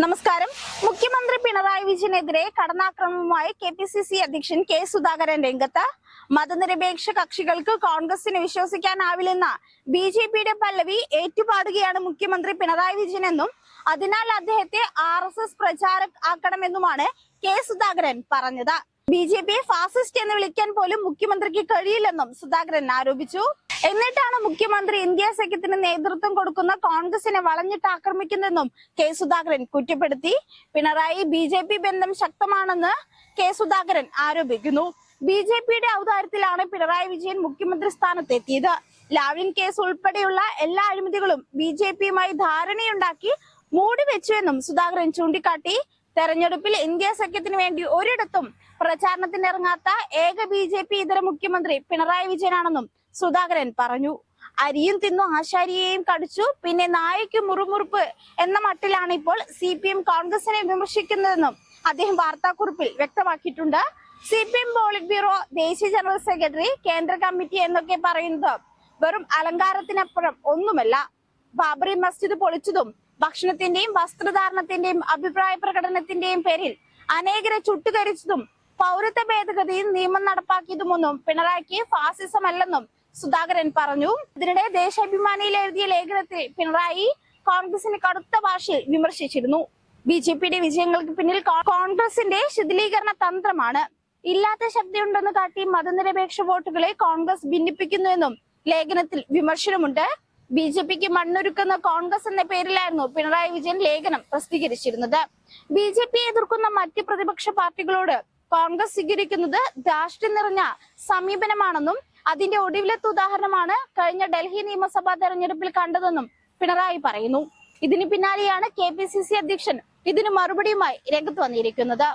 നമസ്കാരം. മുഖ്യമന്ത്രി പിണറായി വിജയനെതിരെ കടന്നാക്രമണവുമായി കെ പി സി സി അധ്യക്ഷൻ കെ സുധാകരൻ രംഗത്ത്. മതനിരപേക്ഷ കക്ഷികൾക്ക് കോൺഗ്രസിനെ വിശ്വസിക്കാനാവില്ലെന്ന ബി ജെ പിയുടെ പല്ലവി ഏറ്റുപാടുകയാണ് മുഖ്യമന്ത്രി പിണറായി വിജയനെന്നും അതിനാൽ അദ്ദേഹത്തെ ആർ എസ് എസ് പ്രചാരക് ആക്കണമെന്നുമാണ് കെ സുധാകരൻ പറഞ്ഞത്. ബി ജെ പിയെ ഫാസിസ്റ്റ് എന്ന് വിളിക്കാൻ പോലും മുഖ്യമന്ത്രിക്ക് കഴിയില്ലെന്നും സുധാകരൻ ആരോപിച്ചു. എന്നിട്ടാണ് മുഖ്യമന്ത്രി ഇന്ത്യ സഖ്യത്തിന് നേതൃത്വം കൊടുക്കുന്ന കോൺഗ്രസിനെ വളഞ്ഞിട്ട് ആക്രമിക്കുന്നതെന്നും കെ സുധാകരൻ കുറ്റപ്പെടുത്തി. പിണറായി ബി ജെ പി ബന്ധം ശക്തമാണെന്ന് കെ സുധാകരൻ ആരോപിക്കുന്നു. ബി ജെ പിയുടെ ഔദാര്യത്തിലാണ് പിണറായി വിജയൻ മുഖ്യമന്ത്രി സ്ഥാനത്തെത്തിയത്. ലാവ്ലിൻ കേസ് ഉൾപ്പെടെയുള്ള എല്ലാ അഴിമതികളും ബി ജെ പിയുമായി ധാരണയുണ്ടാക്കി മൂടിവെച്ചുവെന്നും സുധാകരൻ ചൂണ്ടിക്കാട്ടി. തെരഞ്ഞെടുപ്പിൽ ഇന്ത്യ സഖ്യത്തിന് വേണ്ടി ഒരിടത്തും പ്രചാരണത്തിനിറങ്ങാത്ത ഏക ബി ജെ പി ഇതര മുഖ്യമന്ത്രി പിണറായി വിജയനാണെന്നും സുധാകരൻ പറഞ്ഞു. അരിയും തിന്നു ആശാരിയെയും കടിച്ചു പിന്നെ നായയ്ക്ക് മുറുമുറുപ്പ് എന്ന മട്ടിലാണ് ഇപ്പോൾ സി പി എം കോൺഗ്രസിനെ വിമർശിക്കുന്നതെന്നും അദ്ദേഹം വാർത്താക്കുറിപ്പിൽ വ്യക്തമാക്കിയിട്ടുണ്ട്. C P M polit bureau ദേശീയ ജനറൽ സെക്രട്ടറി കേന്ദ്ര കമ്മിറ്റി എന്നൊക്കെ പറയുന്നത് വെറും അലങ്കാരത്തിനപ്പുറം ഒന്നുമല്ല. ബാബറി മസ്ജിദ് പൊളിച്ചതും ഭക്ഷണത്തിന്റെയും വസ്ത്രധാരണത്തിന്റെയും അഭിപ്രായ പ്രകടനത്തിന്റെയും പേരിൽ അനേകരെ ചുട്ടുകരിച്ചതും പൗരത്വ ഭേദഗതിയിൽ നിയമം നടപ്പാക്കിയതുമൊന്നും പിണറായിക്ക് ഫാസിസം അല്ലെന്നും സുധാകരൻ പറഞ്ഞു. ഇതിനിടെ ദേശാഭിമാനിയിൽ എഴുതിയ ലേഖനത്തിൽ പിണറായി കോൺഗ്രസിനെ കടുത്ത ഭാഷയിൽ വിമർശിച്ചിരുന്നു. ബി ജെ പിയുടെ വിജയങ്ങൾക്ക് പിന്നിൽ കോൺഗ്രസിന്റെ ശിഥിലീകരണ തന്ത്രമാണ് ഇല്ലാത്ത ശബ്ദമുണ്ടെന്ന് കാട്ടി മതനിരപേക്ഷ വോട്ടുകളെ കോൺഗ്രസ് ഭിന്നിപ്പിക്കുന്നുവെന്നും ലേഖനത്തിൽ വിമർശനമുണ്ട്. ബി ജെ പിക്ക് മണ്ണൊരുക്കുന്ന കോൺഗ്രസ് എന്ന പേരിലായിരുന്നു പിണറായി വിജയൻ ലേഖനം പ്രസിദ്ധീകരിച്ചിരുന്നത്. ബി ജെ പി എതിർക്കുന്ന മറ്റ് പ്രതിപക്ഷ പാർട്ടികളോട് കോൺഗ്രസ് സ്വീകരിക്കുന്നത് ധാർഷ്ട്യം നിറഞ്ഞ സമീപനമാണെന്നും അതിന്റെ ഒടുവിലത്തെ ഉദാഹരണമാണ് കഴിഞ്ഞ ഡൽഹി നിയമസഭാ തെരഞ്ഞെടുപ്പിൽ കണ്ടതെന്നും പിണറായി പറയുന്നു. ഇതിന് പിന്നാലെയാണ് കെ പി സി സി അധ്യക്ഷൻ ഇതിന് മറുപടിയുമായി രംഗത്ത് വന്നിരിക്കുന്നത്.